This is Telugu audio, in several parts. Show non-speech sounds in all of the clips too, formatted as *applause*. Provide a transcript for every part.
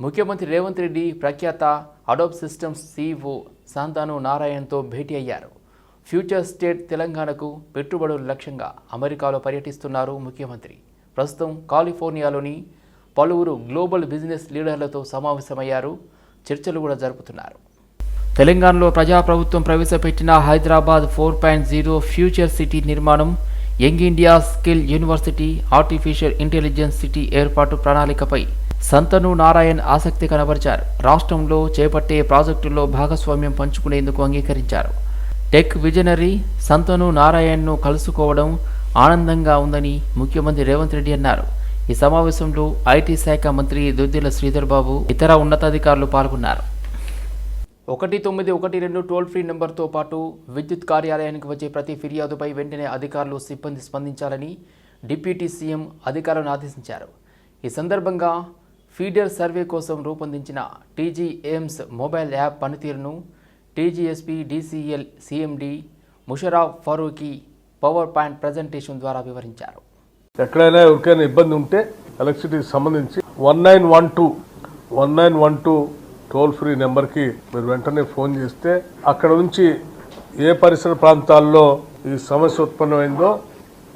ముఖ్యమంత్రి రేవంత్ రెడ్డి ప్రఖ్యాత అడోబ్ సిస్టమ్స్ సీఈఓ శాంతాను నారాయణ్తో భేటీ అయ్యారు. ఫ్యూచర్ స్టేట్ తెలంగాణకు పెట్టుబడుల లక్ష్యంగా అమెరికాలో పర్యటిస్తున్నారు ముఖ్యమంత్రి. ప్రస్తుతం కాలిఫోర్నియాలోని పలువురు గ్లోబల్ బిజినెస్ లీడర్లతో సమావేశమయ్యారు. చర్చలు కూడా జరుపుతున్నారు. తెలంగాణలో ప్రజాప్రభుత్వం ప్రవేశపెట్టిన Hyderabad four point zero future city నిర్మాణం young India skill university artificial intelligence city ఏర్పాటు ప్రణాళికపై సంతను నారాయణ్ ఆసక్తి కనబరిచారు. రాష్ట్రంలో చేపట్టే ప్రాజెక్టుల్లో భాగస్వామ్యం పంచుకునేందుకు అంగీకరించారు. టెక్ విజనరీ సంతను నారాయణ్ను కలుసుకోవడం ఆనందంగా ఉందని ముఖ్యమంత్రి రేవంత్ రెడ్డి అన్నారు. ఈ సమావేశంలో ఐటీ శాఖ మంత్రి దుద్దిల శ్రీధర్ బాబు ఇతర ఉన్నతాధికారులు పాల్గొన్నారు. ఒకటి తొమ్మిది ఒకటి రెండు టోల్ ఫ్రీ నెంబర్తో పాటు విద్యుత్ కార్యాలయానికి వచ్చే ప్రతి ఫిర్యాదుపై వెంటనే అధికారులు సిబ్బంది స్పందించాలని డిప్యూటీ సీఎం అధికారులను ఆదేశించారు. ఈ సందర్భంగా ఫీడర్ సర్వే కోసం రూపొందించిన టీజీ ఎయిమ్స్ మొబైల్ యాప్ పనితీరును TGSP DCL CMD Musharraf Farooqui power point presentation ద్వారా వివరించారు. ఎక్కడైనా ఎవరికైనా ఇబ్బంది ఉంటే ఎలక్ట్రిసిటీకి సంబంధించి one nine one two one nine one two toll free నెంబర్కి మీరు వెంటనే ఫోన్ చేస్తే అక్కడ నుంచి ఏ పరిసర ప్రాంతాల్లో ఈ సమస్య ఉత్పన్నమైందో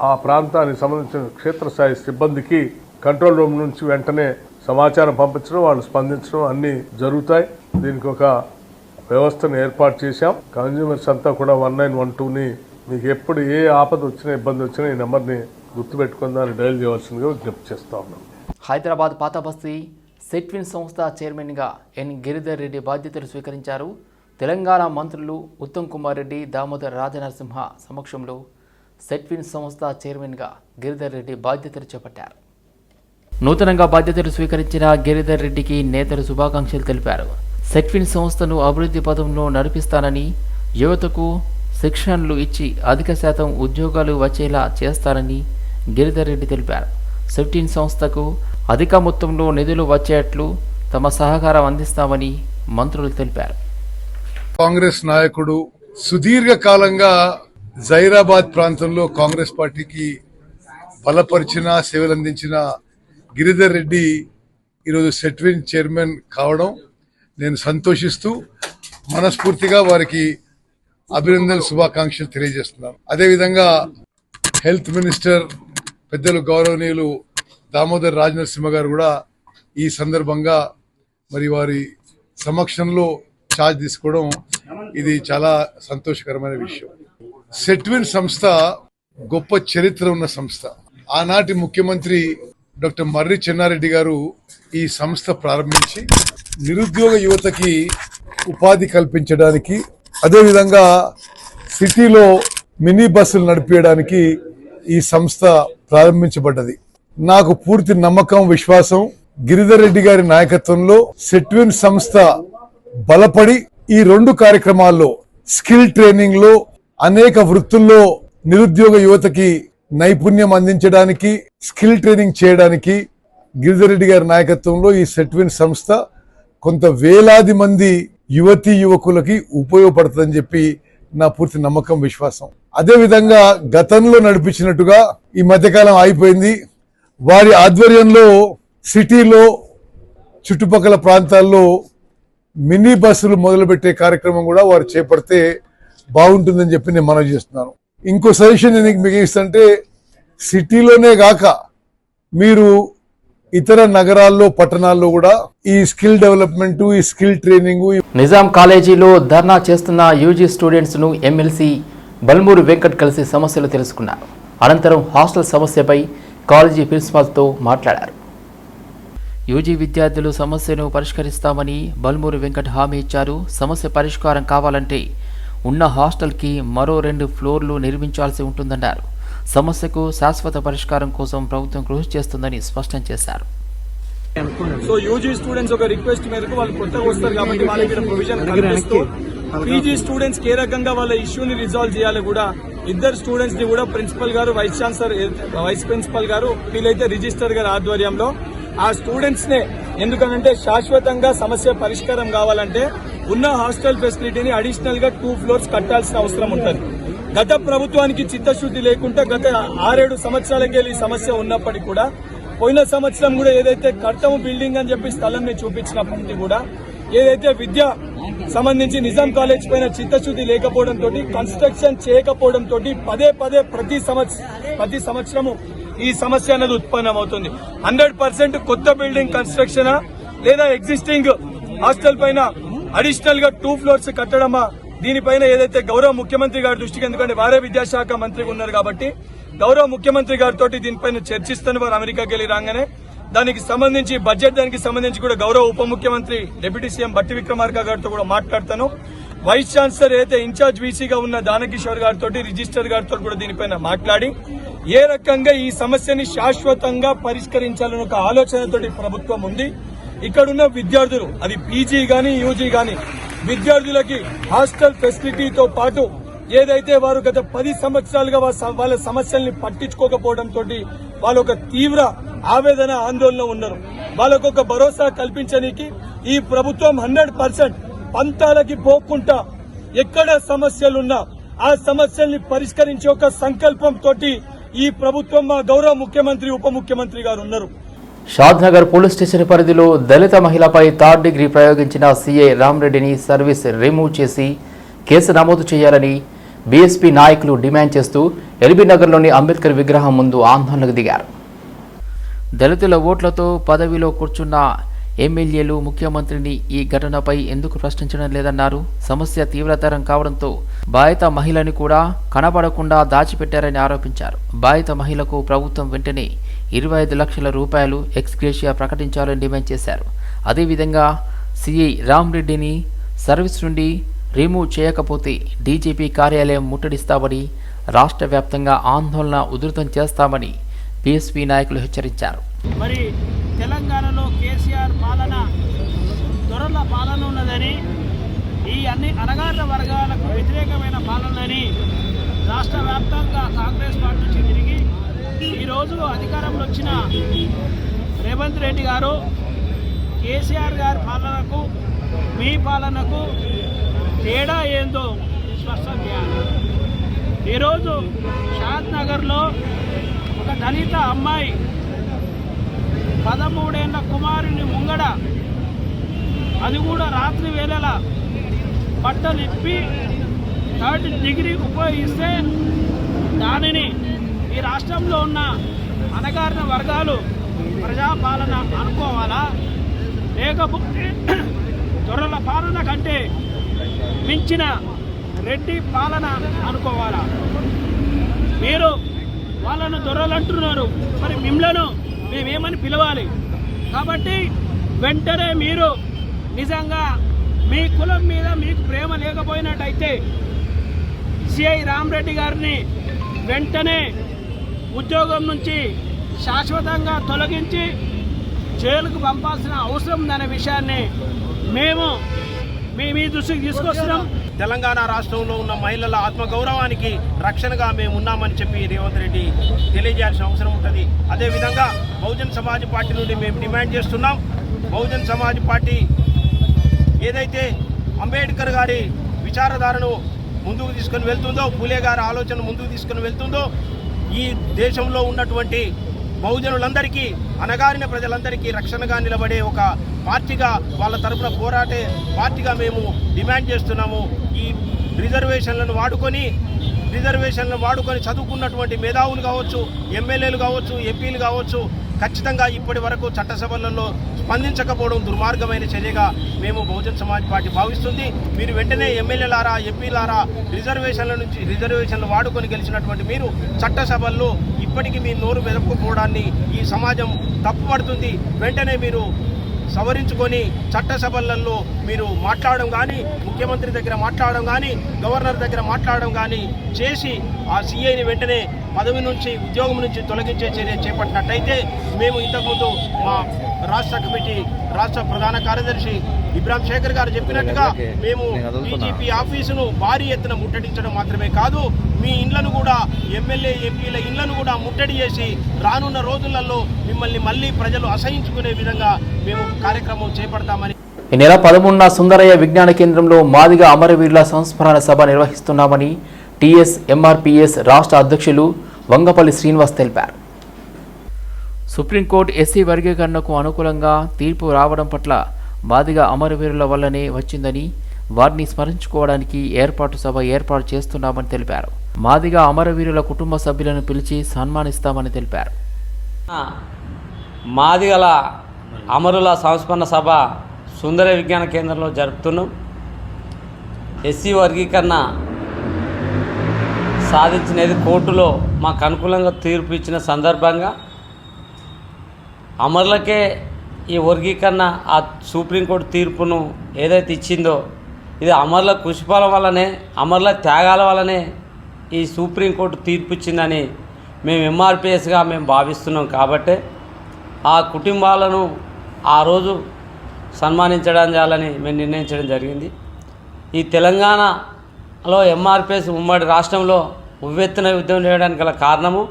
ఆ ప్రాంతానికి సంబంధించిన క్షేత్రస్థాయి సిబ్బందికి కంట్రోల్ రూమ్ నుంచి వెంటనే సమాచారం పంపించడం వాళ్ళు స్పందించడం అన్నీ జరుగుతాయి. దీనికి ఒక వ్యవస్థను ఏర్పాటు చేశాం. కన్జ్యూమర్స్ అంతా కూడా వన్ నైన్ వన్ టూని మీకు ఎప్పుడు ఏ ఆపద వచ్చినా ఇబ్బంది వచ్చినా ఈ నెంబర్ని గుర్తుపెట్టుకుని దాన్ని డయల్ చేయవలసిందిగా విజ్ఞప్తి చేస్తా ఉన్నాం. హైదరాబాద్ పాతబస్తీ సెట్విన్ సంస్థ చైర్మన్గా ఎన్. గిరిధర్ రెడ్డి బాధ్యతలు స్వీకరించారు. తెలంగాణ మంత్రులు ఉత్తమ్ కుమార్ రెడ్డి దామోదర్ రాజనరసింహ సమక్షంలో సెట్విన్ సంస్థ చైర్మన్గా గిరిధర్ రెడ్డి బాధ్యతలు చేపట్టారు. నూతనంగా బాధ్యతలు స్వీకరించిన గిరిధర్ రెడ్డికి నేతలు శుభాకాంక్షలు తెలిపారు. సెట్విన్ సంస్థను అభివృద్ధి పదంలో నడిపిస్తానని యువతకు శిక్షణలు ఇచ్చి అధిక శాతం ఉద్యోగాలు వచ్చేలా చేస్తారని గిరిధర్ రెడ్డి తెలిపారు. సెట్విన్ సంస్థకు అధిక మొత్తంలో నిధులు వచ్చేట్లు తమ సహకారం అందిస్తామని మంత్రులు తెలిపారు. కాంగ్రెస్ నాయకుడు సుదీర్ఘకాలంగా జైరాబాద్ ప్రాంతంలో కాంగ్రెస్ పార్టీకి బలపరిచిన సేవలందించిన గిరిధర్ రెడ్డి ఈరోజు సెట్విన్ చైర్మన్ కావడం నేను సంతోషిస్తూ మనస్ఫూర్తిగా వారికి అభినందన శుభాకాంక్షలు తెలియజేస్తున్నాను. అదేవిధంగా హెల్త్ మినిస్టర్ పెద్దలు గౌరవనీయులు దామోదర్ రాజనరసింహ గారు కూడా ఈ సందర్భంగా మరి వారి సమక్షంలో ఛార్జ్ తీసుకోవడం ఇది చాలా సంతోషకరమైన విషయం. సెట్విన్ సంస్థ గొప్ప చరిత్ర ఉన్న సంస్థ. ఆనాటి ముఖ్యమంత్రి డాక్టర్ మర్రి చెన్నారెడ్డి గారు ఈ సంస్థ ప్రారంభించి నిరుద్యోగ యువతకి ఉపాధి కల్పించడానికి అదేవిధంగా సిటీలో మినీ బస్సులు నడిపించడానికి ఈ సంస్థ ప్రారంభించబడ్డది. నాకు పూర్తి నమ్మకం విశ్వాసం గిరిధర్ రెడ్డి గారి నాయకత్వంలో సెట్విన్ సంస్థ బలపడి ఈ రెండు కార్యక్రమాల్లో స్కిల్ ట్రైనింగ్లో అనేక వృత్తుల్లో నిరుద్యోగ యువతకి నైపుణ్యం అందించడానికి స్కిల్ ట్రైనింగ్ చేయడానికి గిరిజరెడ్డి గారి నాయకత్వంలో ఈ సెట్విన్ సంస్థ కొంత వేలాది మంది యువతీ యువకులకి ఉపయోగపడుతుందని చెప్పి నా పూర్తి నమ్మకం విశ్వాసం. అదేవిధంగా గతంలో నడిపించినట్టుగా ఈ మధ్యకాలం అయిపోయింది వారి ఆధ్వర్యంలో సిటీలో చుట్టుపక్కల ప్రాంతాల్లో మినీ బస్సులు మొదలుపెట్టే కార్యక్రమం కూడా వారు చేపడితే బాగుంటుందని చెప్పి నేను మనవి చేస్తున్నాను. ఇంకో సజెషన్ నేను మీకు ఇస్తుంటే సిటీలోనే గాక మీరు ఇతర నగరాల్లో పట్టణాల్లో కూడా ఈ స్కిల్ డెవలప్మెంట్ ఈ స్కిల్ ట్రైనింగ్ నిజాం కాలేజీలో ధర్నా చేస్తున్న యూజీ స్టూడెంట్స్ను ఎమ్మెల్సీ బల్మూరు వెంకట్ కలిసి సమస్యలు తెలుసుకున్నారు. అనంతరం హాస్టల్ సమస్యపై కాలేజీ ప్రిన్సిపాల్తో మాట్లాడారు. యూజీ విద్యార్థులు సమస్యను పరిష్కరిస్తామని బల్మూరు వెంకట్ హామీ ఇచ్చారు. సమస్య పరిష్కారం కావాలంటే ఉన్న హాస్టల్కి మరో రెండు ఫ్లోర్లు నిర్మించాల్సి ఉంటుందన్నారు. సమస్యకు శాశ్వత పరిష్కారం కోసం ప్రభుత్వం కృషి చేస్తుందని స్పష్టం చేశారు. సో యూజీ స్టూడెంట్స్ ఒక రిక్వెస్ట్ మేరకు వాళ్ళు కొత్తగా వస్తారు కాబట్టి వాళ్ళకి ప్రొవిజన్ కల్పిస్తూ పీజీ స్టూడెంట్స్ ఏ రకంగా వాళ్ళ ఇష్యూని రిజాల్వ్ చేయాలి కూడా. ఇద్దరు స్టూడెంట్స్ని కూడా ప్రిన్సిపల్ గారు వైస్ ఛాన్సలర్ వైస్ ప్రిన్సిపల్ గారు వీలైతే రిజిస్టర్ గారి ఆధ్వర్యంలో. ఆ స్టూడెంట్స్ నే ఎందుకనంటే శాశ్వతంగా సమస్య పరిష్కారం కావాలంటే ఉన్న హాస్టల్ ఫెసిలిటీని అడిషనల్గా టూ ఫ్లోర్స్ కట్టాల్సిన అవసరం ఉంటుంది. గత ప్రభుత్వానికి చిత్తశుద్ధి లేకుండా గత ఆరేడు సంవత్సరాలకెళ్ళి ఈ సమస్య ఉన్నప్పటికీ కూడా పోయిన సంవత్సరం కూడా ఏదైతే కర్తము బిల్డింగ్ అని చెప్పి స్థలంని చూపించినప్పటికీ కూడా ఏదైతే విద్య సంబంధించి నిజాం కాలేజ్ పైన చిత్తశుద్ధి లేకపోవడంతో కన్స్ట్రక్షన్ చేయకపోవడంతో పదే పదే ప్రతి సంవత్సరం ప్రతి సంవత్సరము ఈ సమస్య అనేది ఉత్పన్నమవుతుంది. హండ్రెడ్ పర్సెంట్ కొత్త బిల్డింగ్ కన్స్ట్రక్షన్? లేదా ఎగ్జిస్టింగ్ హాస్టల్ పైన అడిషనల్గా టూ ఫ్లోర్స్ కట్టడమా? దీనిపైన ఏదైతే గౌరవ ముఖ్యమంత్రి గారి దృష్టికి ఎందుకంటే వారే విద్యాశాఖ మంత్రిగా ఉన్నారు కాబట్టి గౌరవ ముఖ్యమంత్రి గారితో దీనిపైన చర్చిస్తాను. వారు అమెరికాకి వెళ్ళి రాగానే దానికి సంబంధించి బడ్జెట్ దానికి సంబంధించి కూడా గౌరవ ఉప ముఖ్యమంత్రి డిప్యూటీ సీఎం బట్టి విక్రమార్క గారితో కూడా మాట్లాడతాను. వైస్ ఛాన్సలర్ అయితే ఇన్ఛార్జ్ వీసీగా ఉన్న దానకిషోర్ గారితో రిజిస్టర్ గారితో కూడా దీనిపైన మాట్లాడి ఏ రకంగా ఈ సమస్యని శాశ్వతంగా పరిష్కరించాలని ఒక ఆలోచనతోటి ప్రభుత్వం ఉంది. ఇక్కడున్న విద్యార్థులు అది పీజీ గాని యూజీ గాని విద్యార్థులకి హాస్టల్ ఫెసిలిటీతో పాటు ఏదైతే వారు గత పది సంవత్సరాలుగా వాళ్ళ సమస్యల్ని పట్టించుకోకపోవడం తోటి వాళ్ళు ఒక తీవ్ర ఆవేదన ఆందోళన ఉన్నారు. వాళ్ళకు ఒక భరోసా కల్పించడానికి ఈ ప్రభుత్వం హండ్రెడ్ పర్సెంట్ పంతాలకి పోకుండా ఎక్కడ సమస్యలున్నా ఆ సమస్యల్ని పరిష్కరించే ఒక సంకల్పం తోటి ఈ ప్రభుత్వం మా గౌరవ ముఖ్యమంత్రి ఉప ముఖ్యమంత్రి గారు ఉన్నారు. షాద్నగర్ పోలీస్ స్టేషన్ పరిధిలో దళిత మహిళపై థర్డ్ డిగ్రీ ప్రయోగించిన సీఐ రామరెడ్డిని సర్వీస్ రిమూవ్ చేసి కేసు నమోదు చేయాలని బీఎస్పీ నాయకులు డిమాండ్ చేస్తూ ఎల్బీ నగర్లోని అంబేద్కర్ విగ్రహం ముందు ఆందోళనకు దిగారు. దళితుల ఓట్లతో పదవిలో కూర్చున్న ఎమ్మెల్యేలు ముఖ్యమంత్రిని ఈ ఘటనపై ఎందుకు ప్రశ్నించడం లేదన్నారు? సమస్య తీవ్రతరం కావడంతో బాధిత మహిళని కూడా కనబడకుండా దాచిపెట్టారని ఆరోపించారు. బాధిత మహిళకు ప్రభుత్వం వెంటనే ఇరవై ఐదు లక్షల రూపాయలు ఎక్స్గ్రేషియా ప్రకటించాలని డిమాండ్ చేశారు. అదేవిధంగా సిఐ రామ్రెడ్డిని సర్వీస్ నుండి రిమూవ్ చేయకపోతే డీజీపీ కార్యాలయం ముట్టడిస్తామని రాష్ట్ర వ్యాప్తంగా ఆందోళన ఉధృతం చేస్తామని బీఎస్పీ నాయకులు హెచ్చరించారు. మరి తెలంగాణ అన్ని అణగారిన వర్గాలకు వ్యతిరేకమైన పాలనని రాష్ట్ర వ్యాప్తంగా కాంగ్రెస్ పార్టీ నుంచి తిరిగి ఈరోజు అధికారంలో వచ్చిన రేవంత్ రెడ్డి గారు కేసీఆర్ గారి పాలనకు మీ పాలనకు తేడా ఏందో స్పష్టం చేయాలి. ఈరోజు షాద్ నగర్లో ఒక దళిత అమ్మాయి పదమూడేళ్ళ కుమారుని ముంగడ అది కూడా రాత్రి వేళల బట్టలు ఇప్పి థర్డ్ డిగ్రీ ఉపయోగిస్తే దానిని ఈ రాష్ట్రంలో ఉన్న అణగారిన వర్గాలు ప్రజాపాలన అనుకోవాలా? లేకపోతే *clears throat* దొరల పాలన కంటే మించిన రెడ్డి పాలన అనుకోవాలా? మీరు వాళ్ళను దొరలంటున్నారు. మరి మిమ్మలను మేమేమని పిలవాలి? కాబట్టి వెంటనే మీరు నిజంగా మీ కులం మీద మీకు ప్రేమ లేకపోయినట్టయితే సిఐ రామరెడ్డి గారిని వెంటనే ఉద్యోగం నుంచి శాశ్వతంగా తొలగించి జైలుకు పంపాల్సిన అవసరం ఉందనే విషయాన్ని మేము మీ మీ దృష్టికి తీసుకొస్తున్నాం. తెలంగాణ రాష్ట్రంలో ఉన్న మహిళల ఆత్మగౌరవానికి రక్షణగా మేము ఉన్నామని చెప్పి రేవంత్ రెడ్డి తెలియజేయాల్సిన అవసరం ఉంటుంది. అదేవిధంగా బహుజన్ సమాజ్ పార్టీ నుండి మేము డిమాండ్ చేస్తున్నాం. బహుజన్ సమాజ్ పార్టీ ఏదైతే అంబేద్కర్ గారి విచారధారను ముందుకు తీసుకొని వెళ్తుందో పూలే గారి ఆలోచన ముందుకు తీసుకొని వెళ్తుందో ఈ దేశంలో ఉన్నటువంటి బహుజనులందరికీ అనగారిన ప్రజలందరికీ రక్షణగా నిలబడే ఒక పార్టీగా వాళ్ళ తరపున పోరాటే పార్టీగా మేము డిమాండ్ చేస్తున్నాము. ఈ రిజర్వేషన్లను వాడుకొని రిజర్వేషన్లను వాడుకొని చదువుకున్నటువంటి మేధావులు కావచ్చు ఎమ్మెల్యేలు కావచ్చు ఎంపీలు కావచ్చు ఖచ్చితంగా ఇప్పటి వరకు చట్టసభలలో స్పందించకపోవడం దుర్మార్గమైన చర్యగా మేము బహుజన్ సమాజ్ పార్టీ భావిస్తుంది. మీరు వెంటనే ఎమ్మెల్యేలారా ఎంపీలారా రిజర్వేషన్ల నుంచి రిజర్వేషన్లు వాడుకొని గెలిచినటువంటి మీరు చట్టసభల్లో ఇప్పటికీ మీ నోరు మెదపకపోవడాన్ని ఈ సమాజం తప్పుపడుతుంది. వెంటనే మీరు సవరించుకొని చట్టసభలలో మీరు మాట్లాడడం కానీ ముఖ్యమంత్రి దగ్గర మాట్లాడడం కానీ గవర్నర్ దగ్గర మాట్లాడడం కానీ చేసి ఆ సీఐని వెంటనే పదవి నుంచి ఉద్యోగం నుంచి తొలగించే చర్య చేపట్టినట్టయితే మేము ఇంతకుముందు మా రాష్ట్ర కమిటీ రాష్ట్ర ప్రధాన కార్యదర్శి ఇబ్రాహిం శేఖర్ గారు చెప్పినట్టుగా మేము డీజీపీ ఆఫీసును భారీ ఎత్తున ముట్టడించడం మాత్రమే కాదు మీ ఇండ్లను కూడా ఎమ్మెల్యే ఎంపీల ఇండ్లను కూడా ముట్టడి చేసి రానున్న రోజులలో మిమ్మల్ని మళ్ళీ ప్రజలు అసహించుకునే విధంగా మేము కార్యక్రమం చేపడతామని ఈ నెల పదమూడున సుందరయ్య విజ్ఞాన కేంద్రంలో మాదిగ అమరవీరుల సంస్మరణ సభ నిర్వహిస్తున్నామని టీఎస్ ఎంఆర్పిఎస్ రాష్ట్ర అధ్యక్షులు వంగపల్లి శ్రీనివాస్ తెలిపారు. సుప్రీంకోర్టు ఎస్సీ వర్గీకరణకు అనుకూలంగా తీర్పు రావడం పట్ల మాదిగా అమరవీరుల వల్లనే వచ్చిందని వారిని స్మరించుకోవడానికి ఏర్పాటు సభ ఏర్పాటు చేస్తున్నామని తెలిపారు. మాదిగా అమరవీరుల కుటుంబ సభ్యులను పిలిచి సన్మానిస్తామని తెలిపారు. మాదిగల అమరుల సంస్మరణ సభ సుందర విజ్ఞాన కేంద్రంలో జరుపుతున్నాం. ఎస్సీ వర్గీకరణ సాధించినది కోర్టులో మాకు అనుకూలంగా తీర్పు ఇచ్చిన సందర్భంగా అమరులకే ఈ వర్గీకరణ ఆ సుప్రీంకోర్టు తీర్పును ఏదైతే ఇచ్చిందో ఇది అమరుల కృషిఫలం వల్లనే అమరుల త్యాగాల వల్లనే ఈ సుప్రీంకోర్టు తీర్పు ఇచ్చిందని మేము ఎంఆర్పిఎస్గా మేము భావిస్తున్నాం కాబట్టే ఆ కుటుంబాలను ఆ రోజు సన్మానించడం చేయాలని మేము నిర్ణయించడం జరిగింది. ఈ తెలంగాణలో ఎంఆర్పిఎస్ ఉమ్మడి రాష్ట్రంలో ఉవ్వెత్తున యుద్ధం చేయడానికి గల కారణము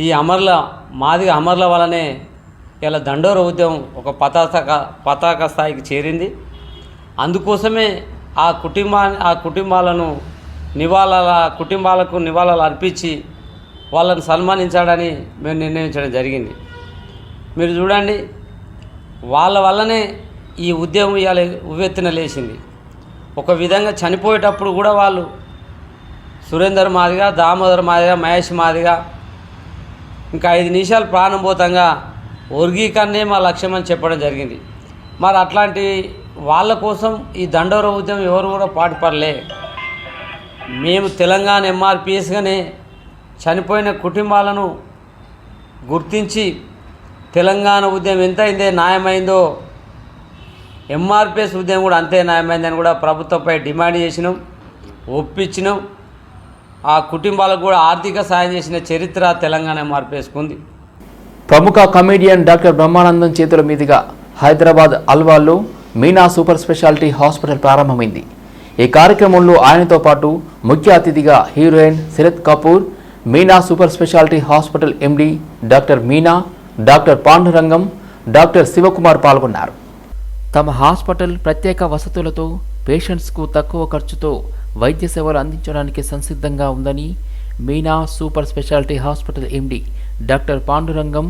ఈ అమరుల మాదిగ అమరుల వలనే ఇలా దండోర ఉద్యమం ఒక పతాక పతాక స్థాయికి చేరింది. అందుకోసమే ఆ కుటుంబా ఆ కుటుంబాలను నివాళాల కుటుంబాలకు నివాళాలు అర్పించి వాళ్ళని సన్మానించాడని మేము నిర్ణయించడం జరిగింది. మీరు చూడండి వాళ్ళ వల్లనే ఈ ఉద్యమం ఇవాళ ఉవ్వెత్తున లేచింది. ఒక విధంగా చనిపోయేటప్పుడు కూడా వాళ్ళు సురేందర్ మాదిగా దామోదర్ మాదిగా మహేష్ మాదిగా ఇంకా ఐదు నిమిషాలు ప్రాణం పోతంగా వర్గీకరణే మా లక్ష్యం అని చెప్పడం జరిగింది. మరి అట్లాంటి వాళ్ళ కోసం ఈ దండోర ఉద్యమం ఎవరు కూడా పాటుపడలే. మేము తెలంగాణ ఎంఆర్పిఎస్గానే చనిపోయిన కుటుంబాలను గుర్తించి తెలంగాణ ఉద్యమం ఎంత అయిందే న్యాయమైందో ఎంఆర్పిఎస్ ఉద్యమం కూడా అంతే న్యాయమైందని కూడా ప్రభుత్వంపై డిమాండ్ చేసినాం ఒప్పించినాం. ఆ కుటుంబాలకు కూడా ఆర్థిక సాయం చేసిన చరిత్ర తెలంగాణ ఎంఆర్పిఎస్కు ఉంది. ప్రముఖ కమేడియన్ డాక్టర్ బ్రహ్మానందం చేతుల మీదుగా హైదరాబాద్ అల్వాల్లో మీనా సూపర్ స్పెషాలిటీ హాస్పిటల్ ప్రారంభమైంది. ఈ కార్యక్రమంలో ఆయనతో పాటు ముఖ్య అతిథిగా heroine Sharath Kapoor Meena super speciality hospital MD doctor Meena doctor Pandurangam doctor Shivakumar పాల్గొన్నారు. తమ హాస్పిటల్ ప్రత్యేక వసతులతో పేషెంట్స్కు తక్కువ ఖర్చుతో వైద్య సేవలు అందించడానికి సంసిద్ధంగా ఉందని Meena super speciality hospital MD doctor Pandurangam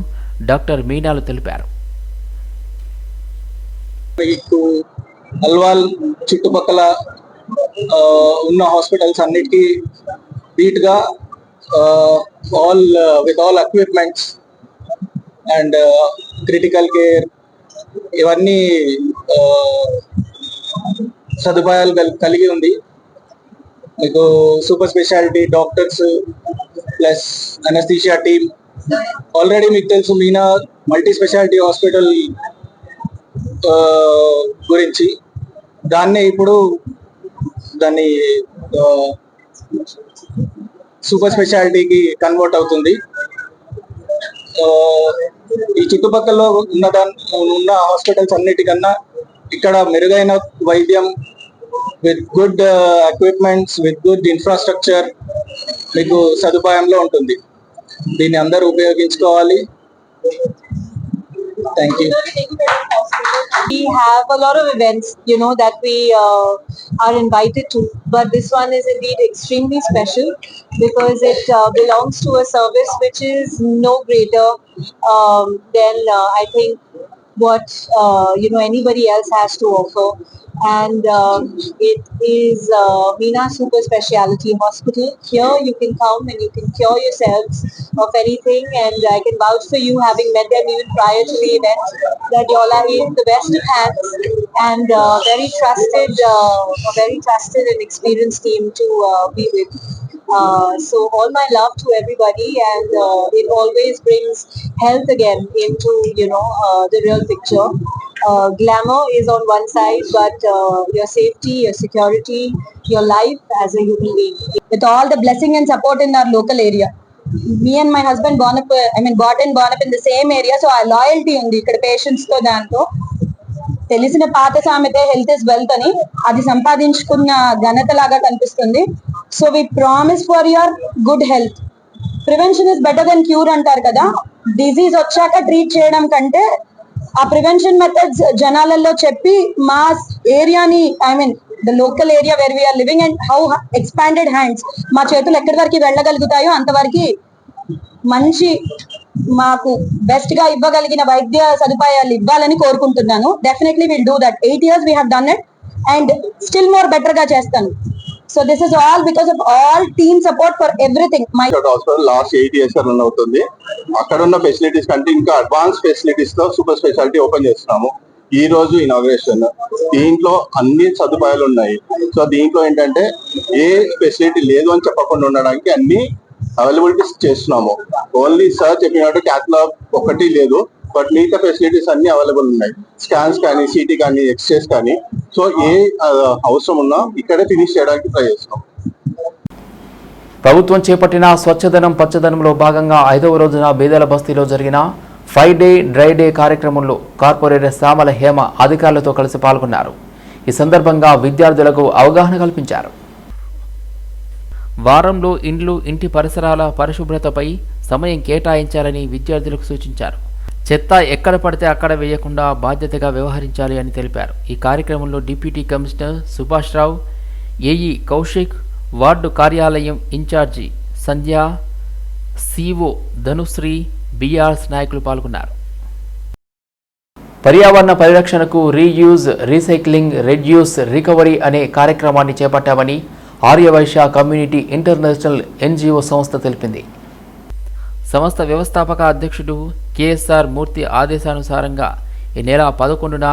doctor మీనాలు తెలిపారు. మీకు అల్వాల్ చుట్టుపక్కల ఉన్న హాస్పిటల్స్ అన్నిటికీ బీట్గా all with all equipments and critical care ఇవన్నీ సదుపాయాలు కలిగి ఉంది. మీకు super speciality doctors plus anaesthesia team already మీకు తెలుసు మీనా మల్టీ స్పెషాలిటీ హాస్పిటల్ గురించి. దాన్ని ఇప్పుడు దాన్ని సూపర్ స్పెషాలిటీకి కన్వర్ట్ అవుతుంది. ఈ చుట్టుపక్కల ఉన్న దాని ఉన్న హాస్పిటల్స్ అన్నిటికన్నా ఇక్కడ మెరుగైన వైద్యం with good equipments with good infrastructure మీకు సదుపాయంలో ఉంటుంది. దీన్ని అందరూ ఉపయోగించుకోవాలి thank you we have a lot of events, you know, that we uh, are invited to. But this one is indeed extremely special because it uh, belongs to a service which is no greater um, than uh, I think what uh, you know anybody else has to offer. And um, it is uh, Meena Super Speciality Hospital. Here you can come and you can cure yourselves of anything. And I can vouch for you, having met them even prior to the event, that you all are in the best of hands and uh, very trusted, uh, a very trusted and experienced team to uh, be with. Uh, so all my love to everybody and uh, it always brings health again into you know uh, the real picture uh, glamour is on one side but uh, your safety your security your life as a human being with all the blessing and support in our local area. Me and my husband born up, uh, I mean, bought and born up in the same area, so our loyalty ఉంది ఇక్కడ పేషెంట్స్తో దాంతో తెలిసిన పాత సామెత హెల్త్ ఇస్ వెల్త్ అని అది సంపాదించుకున్న ఘనత లాగా కనిపిస్తుంది so we promise for your good health prevention is better than cure అంటారు కదా డిజీజ్ వచ్చాక ట్రీట్ చేయడం కంటే ఆ ప్రివెన్షన్ మెథడ్స్ జనాలలో చెప్పి మా ఏరియాని I mean the local area where we're living and how expanded hands మా చేతులు ఎక్కడి వరకు వెళ్ళగలుగుతాయో అంతవరకు మంచి మాకు బెస్ట్గా ఇవ్వగలిగిన వైద్య సదుపాయాలు ఇవ్వాలని కోరుకుంటున్నాను. Definitely will do that eight years we have done it and still more బెటర్గా చేస్తాను. So this is all because of all team support for everything my hospital last eight years run అవుతుంది. అక్కడ ఉన్న ఫెసిలిటీస్ కంటే ఇంకా అడ్వాన్స్ ఫెసిలిటీస్తో సూపర్ స్పెషాలిటీ ఓపెన్ చేస్తున్నాము. ఈ రోజు ఇనాగ్రేషన్ దీంట్లో అన్ని సదుపాయాలు ఉన్నాయి. సో దీంట్లో ఏంటంటే ఏ ఫెసిలిటీ లేదు అని చెప్పకుండా ఉండడానికి అన్ని అవైలబిలిటీస్ చేస్తున్నాము. ఓన్లీ సార్ చెప్పినట్టు క్యాథలాగ్ ఒకటి లేదు. బట్ మిగతా ఫెసిలిటీస్ అన్ని అవైలబుల్ ఉన్నాయి. స్కాన్స్ కానీ సిటీ కానీ ఎక్స్రేస్ కానీ. సో ఏ అవసరం ఉన్నా ఇక్కడే ఫినిష్ చేయడానికి ట్రై చేస్తాం. ప్రభుత్వం చేపట్టిన స్వచ్ఛదనం పచ్చదనంలో భాగంగా ఐదవ రోజున బేదల బస్తీలో జరిగిన ఫైవ్ డే డ్రై డే కార్యక్రమంలో కార్పొరేటర్ సామల హేమ అధికారులతో కలిసి పాల్గొన్నారు. ఈ సందర్భంగా విద్యార్థులకు అవగాహన కల్పించారు. వారంలో ఇండ్లు ఇంటి పరిసరాల పరిశుభ్రతపై సమయం కేటాయించాలని విద్యార్థులకు సూచించారు. చెత్త ఎక్కడ పడితే అక్కడ వేయకుండా బాధ్యతగా వ్యవహరించాలి అని తెలిపారు. ఈ కార్యక్రమంలో deputy commissioner Subhash Rao AE Kaushik ward కార్యాలయం incharge Sandhya CO Dhanushree BRS నాయకులు పాల్గొన్నారు. పర్యావరణ పరిరక్షణకు రీయూజ్ రీసైక్లింగ్ రెడ్యూస్ రికవరీ అనే కార్యక్రమాన్ని చేపట్టామని ఆర్యవైశ్య కమ్యూనిటీ ఇంటర్నేషనల్ ఎన్జిఓ సంస్థ తెలిపింది. సంస్థ వ్యవస్థాపక అధ్యక్షుడు కేఎస్ఆర్ మూర్తి ఆదేశానుసారంగా ఈ నెల పదకొండున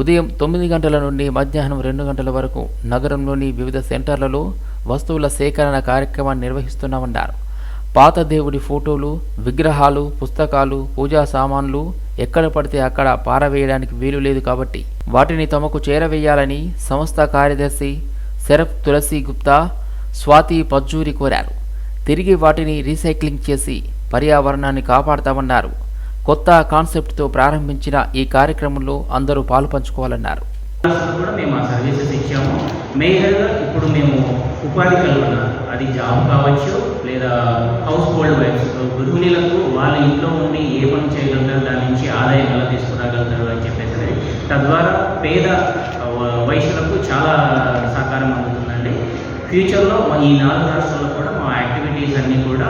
ఉదయం తొమ్మిది గంటల నుండి మధ్యాహ్నం రెండు గంటల వరకు నగరంలోని వివిధ సెంటర్లలో వస్తువుల సేకరణ కార్యక్రమాన్ని నిర్వహిస్తున్నామన్నారు. పాత దేవుడి ఫోటోలు విగ్రహాలు పుస్తకాలు పూజా సామాన్లు ఎక్కడ పడితే అక్కడ పారవేయడానికి వీలు లేదు కాబట్టి వాటిని తమకు చేరవేయాలని సంస్థ కార్యదర్శి శరఫ్ తులసి గుప్తా స్వాతి పజ్జూరి కోరారు. తిరిగి వాటిని రీసైక్లింగ్ చేసి పర్యావరణాన్ని కాపాడతామన్నారు. కొత్త కాన్సెప్ట్తో ప్రారంభించిన ఈ కార్యక్రమంలో అందరూ పాలు పంచుకోవాలన్నారు. కూడా మేము ఆ సర్వీసెస్ ఇచ్చాము. మేజర్గా ఇప్పుడు మేము ఉపాధి కల్పన అది జాబ్ కావచ్చు లేదా హౌస్ హోల్డ్ వైఫ్స్ గృహిణులకు వాళ్ళ ఇంట్లో ఉండి ఏ పని చేయగలుగుతారు దాని నుంచి ఆదాయం ఎలా తీసుకురాగలుగుతారు అని చెప్పేసి తద్వారా పేద వయసులకు చాలా సహకారం అందుతుందండి. ఫ్యూచర్లో ఈ నాలుగు రాష్ట్రాల్లో కూడా మా యాక్టివిటీస్ అన్నీ కూడా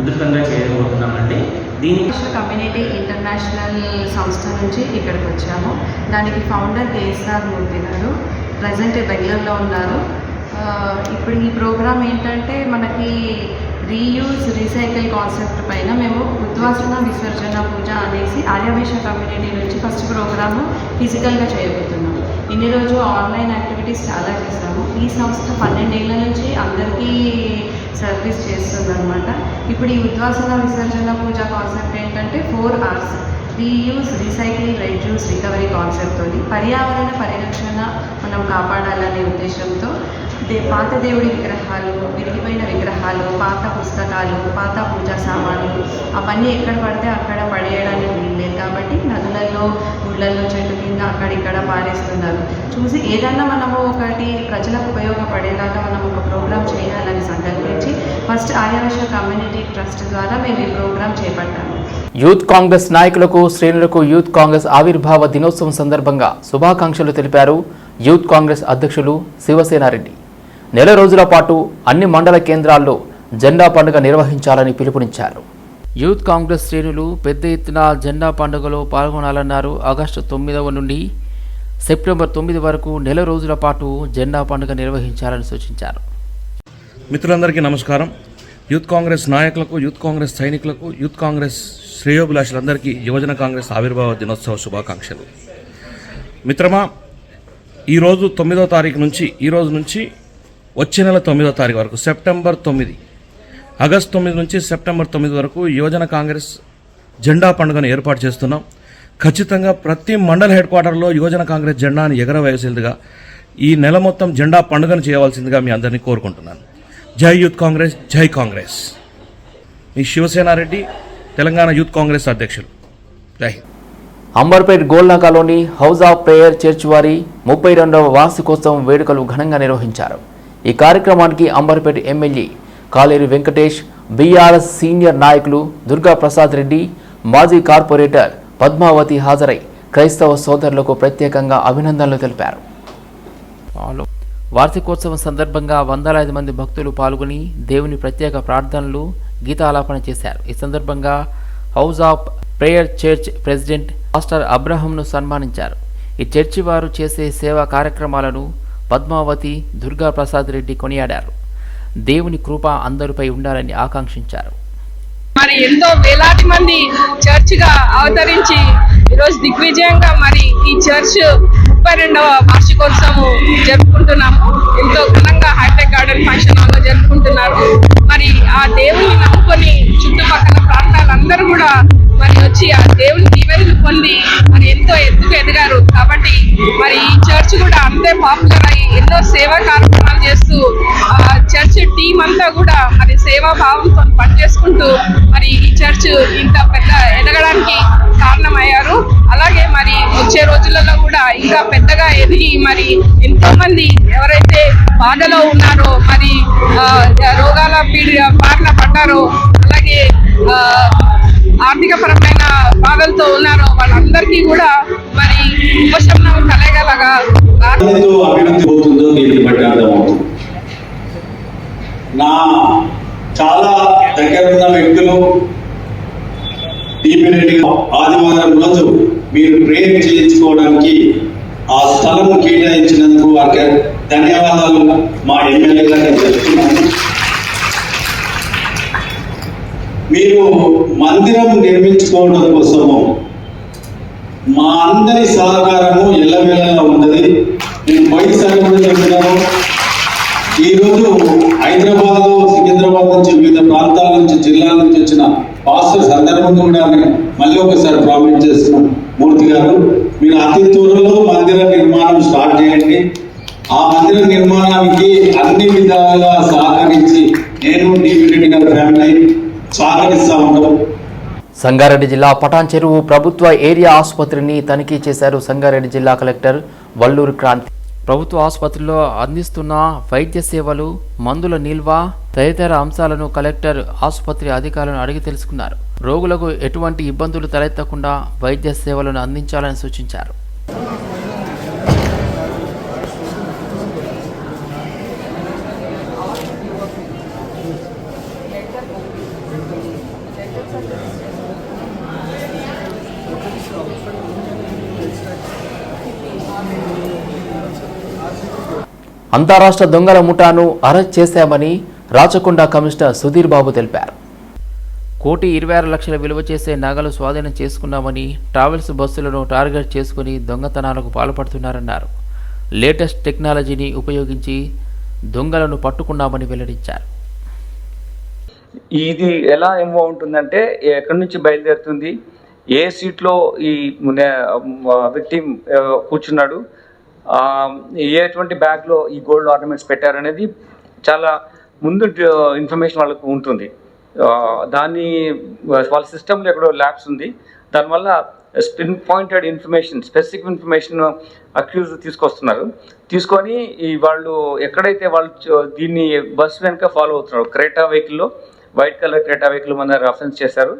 ఉధృతంగా చేయబోతున్నామండి. దీనికి కమ్యూనిటీ ఇంటర్నేషనల్ సంస్థ నుంచి ఇక్కడికి వచ్చాము. దానికి ఫౌండర్ కేఎస్ఆర్ మూర్తి గారు ప్రజెంట్ బెంగళూరులో ఉన్నారు. ఇప్పుడు ఈ ప్రోగ్రామ్ ఏంటంటే మనకి రీయూజ్ రీసైకిల్ కాన్సెప్ట్ పైన మేము ఉద్వాసన విసర్జన పూజ అనేసి ఆర్యవేశ కమ్యూనిటీ నుంచి ఫస్ట్ ప్రోగ్రాము ఫిజికల్గా చేయబోతున్నాము ఇన్ని రోజు ఆన్లైన్ యాక్టివిటీస్ చాలా చేసాము ఈ సంస్థ పన్నెండేళ్ళ నుంచి అందరికీ సర్వీస్ చేస్తుందన్నమాట. ఇప్పుడు ఈ ఉద్వాసన విసర్జన పూజ కాన్సెప్ట్ ఏంటంటే four Rs reuse recycle reduce recovery concept తోటి పర్యావరణ పరిరక్షణ మనం కాపాడాలనే ఉద్దేశంతో దే పాత దేవుడి విగ్రహాలు విరిగిపోయిన విగ్రహాలు పాత పుస్తకాలు పాత పూజా సామాన్లు అవన్నీ ఎక్కడ పడితే అక్కడ పడేయడానికి వీల్లేదు. కాబట్టి నదులలో గుళ్ళల్లో చెట్టు కింద అక్కడిక్కడ పారేస్తున్నారు. చూసి ఏదన్నా మనము ఒకటి ప్రజలకు ఉపయోగపడేలాగా మనం ఒక ప్రోగ్రామ్ చేయాలని సంకల్పించి ఫస్ట్ ఆర్యవశ కమ్యూనిటీ ట్రస్ట్ ద్వారా మేము ఈ ప్రోగ్రామ్ చేపట్టాము. యూత్ కాంగ్రెస్ నాయకులకు శ్రేణులకు యూత్ కాంగ్రెస్ ఆవిర్భావ దినోత్సవం సందర్భంగా శుభాకాంక్షలు తెలిపారు యూత్ కాంగ్రెస్ అధ్యక్షులు శివసేనారెడ్డి. నెల రోజుల పాటు అన్ని మండల కేంద్రాల్లో జెండా పండుగ నిర్వహించాలని పిలుపునిచ్చారు. యూత్ కాంగ్రెస్ శ్రేణులు పెద్ద ఎత్తున జెండా పండుగలో పాల్గొనాలన్నారు. ఆగస్టు తొమ్మిదవ నుండి సెప్టెంబర్ తొమ్మిది వరకు నెల రోజుల పాటు జెండా పండుగ నిర్వహించాలని సూచించారు. మిత్రులందరికీ నమస్కారం. యూత్ కాంగ్రెస్ నాయకులకు యూత్ కాంగ్రెస్ సైనికులకు యూత్ కాంగ్రెస్ శ్రేయోభిలాషులందరికీ యువజన కాంగ్రెస్ ఆవిర్భావ దినోత్సవ శుభాకాంక్షలు. మిత్రమా ఈరోజు తొమ్మిదో తారీఖు నుంచి ఈ రోజు నుంచి వచ్చే నెల తొమ్మిదో తారీఖు వరకు సెప్టెంబర్ తొమ్మిది. ఆగస్ట్ తొమ్మిది నుంచి సెప్టెంబర్ తొమ్మిది వరకు యువజన కాంగ్రెస్ జెండా పండుగను ఏర్పాటు చేస్తున్నాం. ఖచ్చితంగా ప్రతి మండల హెడ్ క్వార్టర్లో యువజన కాంగ్రెస్ జెండాను ఎగరవేయాల్సిందిగా ఈ నెల మొత్తం జెండా పండుగను చేయవలసిందిగా మీ అందరినీ కోరుకుంటున్నాను. జై యూత్ కాంగ్రెస్ జై కాంగ్రెస్. మీ శివసేనారెడ్డి తెలంగాణ యూత్ కాంగ్రెస్ అధ్యక్షులు. జై అంబర్పేట్ అంబర్పేట్ గోల్నాకాలోని హౌస్ ఆఫ్ ప్రేయర్ చర్చ్ వారి ముప్పై రెండవ వార్షికోత్సవం వేడుకలు ఘనంగా నిర్వహించారు. ఈ కార్యక్రమానికి అంబర్పేట ఎమ్మెల్యే కాలేరు వెంకటేష్ బీఆర్ఎస్ సీనియర్ నాయకులు దుర్గా ప్రసాద్ రెడ్డి మాజీ కార్పొరేటర్ పద్మావతి హాజరై క్రైస్తవ సోదరులకు ప్రత్యేకంగా అభినందనలు తెలిపారు. వార్షికోత్సవం సందర్భంగా వందలాది మంది భక్తులు పాల్గొని దేవుని ప్రత్యేక ప్రార్థనలు గీతాలాపన చేశారు. ఈ సందర్భంగా house of prayer church president pastor అబ్రహంను సన్మానించారు. ఈ చర్చి వారు చేసే సేవా కార్యక్రమాలను పద్మావతి దుర్గా ప్రసాద్ రెడ్డి కొనియాడారు. దేవుని కృప అందరిపై ఉండాలని ఆకాంక్షించారు. మరి ఎంతో వేలాది మంది చర్చ్గా అవతరించి ఈరోజు దిగ్విజయంగా మరి ఈ చర్చ్ ముప్పై రెండవ వార్షికోత్సవం జరుపుకుంటున్నాము. ఎంతో ఘనంగా హైటెక్ గార్డెన్ ఫంక్షన్ హాల్లో జరుపుకుంటున్నారు. మరి ఆ దేవుని నమ్ముకొని చుట్టుపక్కల ప్రాంతాలందరూ కూడా మరి వచ్చి ఆ దేవుని దీవెనలు పొంది మరి ఎంతో ఎత్తుకు ఎదిగారు. కాబట్టి మరి ఈ చర్చ్ కూడా అంతే పాపులర్ అయ్యి ఎన్నో సేవా కార్యక్రమాలు చేస్తూ ఆ చర్చ్ టీం అంతా కూడా మరి సేవా భావంతో పనిచేసుకుంటూ మరి ఈ చర్చ్ ఇంత పెద్ద ఎదగడానికి కారణమయ్యారు. ఇంకా పెద్దగా ఎదిగి మరి ఎంతో మంది ఎవరైతే బాధలో ఉన్నారో మరి రోగాల పీడి బారిన పడ్డారో అలాగే ఆర్థిక పరమైన బాధలతో ఉన్నారో వాళ్ళందరికీ కూడా మరి ఉపశమనం కలగలగా అభివృద్ధి అవుతుందో నా చాలా దగ్గర ఉన్న వ్యక్తులు డీపీనెట్గా ఆదివారం రోజు మీరు ప్రేయర్ చేయించుకోవడానికి ఆ స్థలం కేటాయించినందుకు వారికి ధన్యవాదాలు. మా ఎమ్మెల్యేలకు చెప్తున్నాను. మీరు మందిరం నిర్మించుకోవడం కోసము మా అందరి సహకారము ఎల్లవేళ ఉన్నది నేను పోయినసారి కూడా చెప్పినాను ఈరోజు హైదరాబాద్ సికింద్రాబాద్ నుంచి వివిధ ప్రాంతాల నుంచి జిల్లాల నుంచి వచ్చిన పాస్టర్స్ అందరి ముందు కూడా నేను మళ్ళీ ఒకసారి ప్రామిట్ చేస్తున్నాను మూర్తి గారు మీరు అతి త్వరలో మందిర నిర్మాణం స్టార్ట్ చేయండి ఆ మందిర నిర్మాణానికి అన్ని విధాలుగా సహకరించి నేను డివిడెంట్ గారి ఫ్యామిలీ సహకరిస్తా ఉంటాం సంగారెడ్డి జిల్లా పటాన్ చెరువు ప్రభుత్వ ఏరియా ఆసుపత్రిని తనిఖీ చేశారు సంగారెడ్డి జిల్లా కలెక్టర్ వల్లూరు క్రాంతి. ప్రభుత్వ ఆసుపత్రిలో అందిస్తున్న వైద్య సేవలు మందుల నిల్వ తదితర అంశాలను కలెక్టర్ ఆసుపత్రి అధికారులను అడిగి తెలుసుకున్నారు. రోగులకు ఎటువంటి ఇబ్బందులు తలెత్తకుండా వైద్య సేవలను అందించాలని సూచించారు. అంతారాష్ట్ర దొంగల ముఠాను అరెస్ట్ చేశామని రాచకొండ కమిషనర్ సుధీర్ బాబు తెలిపారు. కోటి ఇరవై ఆరు లక్షల విలువ చేసే నగలు స్వాధీనం చేసుకున్నామని ట్రావెల్స్ బస్సులను టార్గెట్ చేసుకుని దొంగతనాలకు పాల్పడుతున్నారన్నారు. లేటెస్ట్ టెక్నాలజీని ఉపయోగించి దొంగలను పట్టుకున్నామని వెల్లడించారు. ఇది ఎలా ఏమో ఉంటుందంటే ఎక్కడి నుంచి బయలుదేరుతుంది? ఏ సీట్లో ఈ వ్యక్తి కూర్చున్నాడు? ఎటువంటి బ్యాగ్లో ఈ గోల్డ్ ఆర్నమెంట్స్ పెట్టారనేది చాలా ముందు ఇన్ఫర్మేషన్ వాళ్ళకు ఉంటుంది. దాన్ని వాళ్ళ సిస్టంలో ఎక్కడో ల్యాబ్స్ ఉంది. దానివల్ల spin pointed information specific information accuse తీసుకొస్తున్నారు. తీసుకొని ఈ వాళ్ళు ఎక్కడైతే వాళ్ళు దీన్ని బస్ వెనుక ఫాలో అవుతున్నారు క్రేటా వెహికల్లో వైట్ కలర్ క్రేటా వెహికల్ మన రెఫరెన్స్ చేశారు.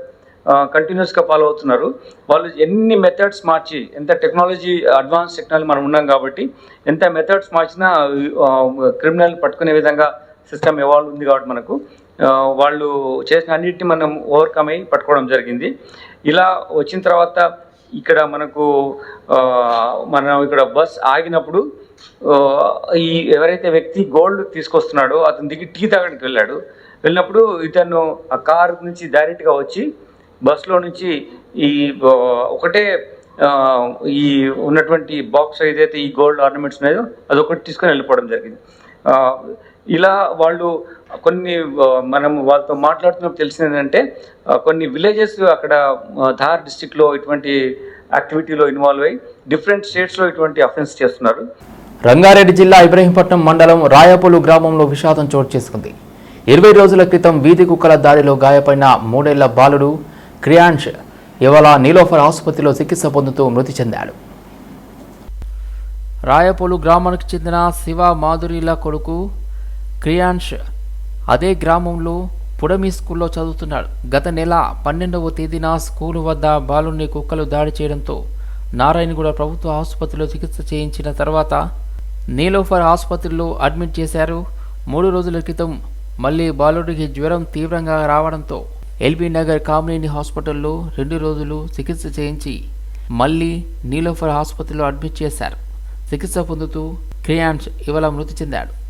కంటిన్యూస్గా ఫాలో అవుతున్నారు. వాళ్ళు ఎన్ని మెథడ్స్ మార్చి ఎంత టెక్నాలజీ అడ్వాన్స్ టెక్నాలజీ మనం ఉన్నాం కాబట్టి ఎంత మెథడ్స్ మార్చినా క్రిమినల్ పట్టుకునే విధంగా సిస్టమ్ ఎవాల్వ్ ఉంది కాబట్టి మనకు. వాళ్ళు చేసిన అన్నిటిని మనం ఓవర్కమ్ అయ్యి పట్టుకోవడం జరిగింది. ఇలా వచ్చిన తర్వాత ఇక్కడ మనకు మనం ఇక్కడ బస్ ఆగినప్పుడు ఈ ఎవరైతే వ్యక్తి గోల్డ్ తీసుకొస్తున్నాడో అతని దిగి టీ తాగడానికి వెళ్ళాడు. వెళ్ళినప్పుడు ఇతను ఆ కారు నుంచి డైరెక్ట్గా వచ్చి బస్సులో నుంచి ఈ ఒకటే ఈ ఉన్నటువంటి బాక్స్ ఏదైతే ఈ గోల్డ్ ఆర్నమెంట్స్ ఉన్నాయో అది ఒకటి తీసుకొని వెళ్ళిపోవడం జరిగింది. ఇలా వాళ్ళు కొన్ని మనం వాళ్ళతో మాట్లాడుతున్నప్పుడు తెలిసింది ఏంటంటే కొన్ని విలేజెస్ అక్కడ ధార్ డిస్టిక్లో ఇటువంటి యాక్టివిటీలో ఇన్వాల్వ్ అయ్యి డిఫరెంట్ స్టేట్స్లో ఇటువంటి అఫెన్స్ చేస్తున్నారు. రంగారెడ్డి జిల్లా ఇబ్రహీంపట్నం మండలం రాయపొలు గ్రామంలో విషాదం చోటు చేసుకుంది. ఇరవై రోజుల క్రితం వీధి కుక్కల దాడిలో గాయపడిన మూడేళ్ళ బాలుడు క్రియాంష్ ఇవాళ నీలోఫర్ ఆసుపత్రిలో చికిత్స పొందుతూ మృతి చెందాడు. రాయపూలు గ్రామానికి చెందిన శివ మాధురిల కొడుకు క్రియాంష్ అదే గ్రామంలో పుడమి స్కూల్లో చదువుతున్నాడు. గత నెల పన్నెండవ తేదీన స్కూలు వద్ద బాలుని కుక్కలు దాడి చేయడంతో నారాయణగూడ ప్రభుత్వ ఆసుపత్రిలో చికిత్స చేయించిన తర్వాత నీలోఫర్ ఆసుపత్రిలో అడ్మిట్ చేశారు. మూడు రోజుల క్రితం మళ్ళీ బాలుడికి జ్వరం తీవ్రంగా రావడంతో ఎల్బీ నగర్ కామినేని హాస్పిటల్లో రెండు రోజులు చికిత్స చేయించి మళ్ళీ నీలోఫర్ ఆసుపత్రిలో అడ్మిట్ చేశారు. చికిత్స పొందుతూ క్రియాన్స్ ఇవాళ మృతి చెందాడు.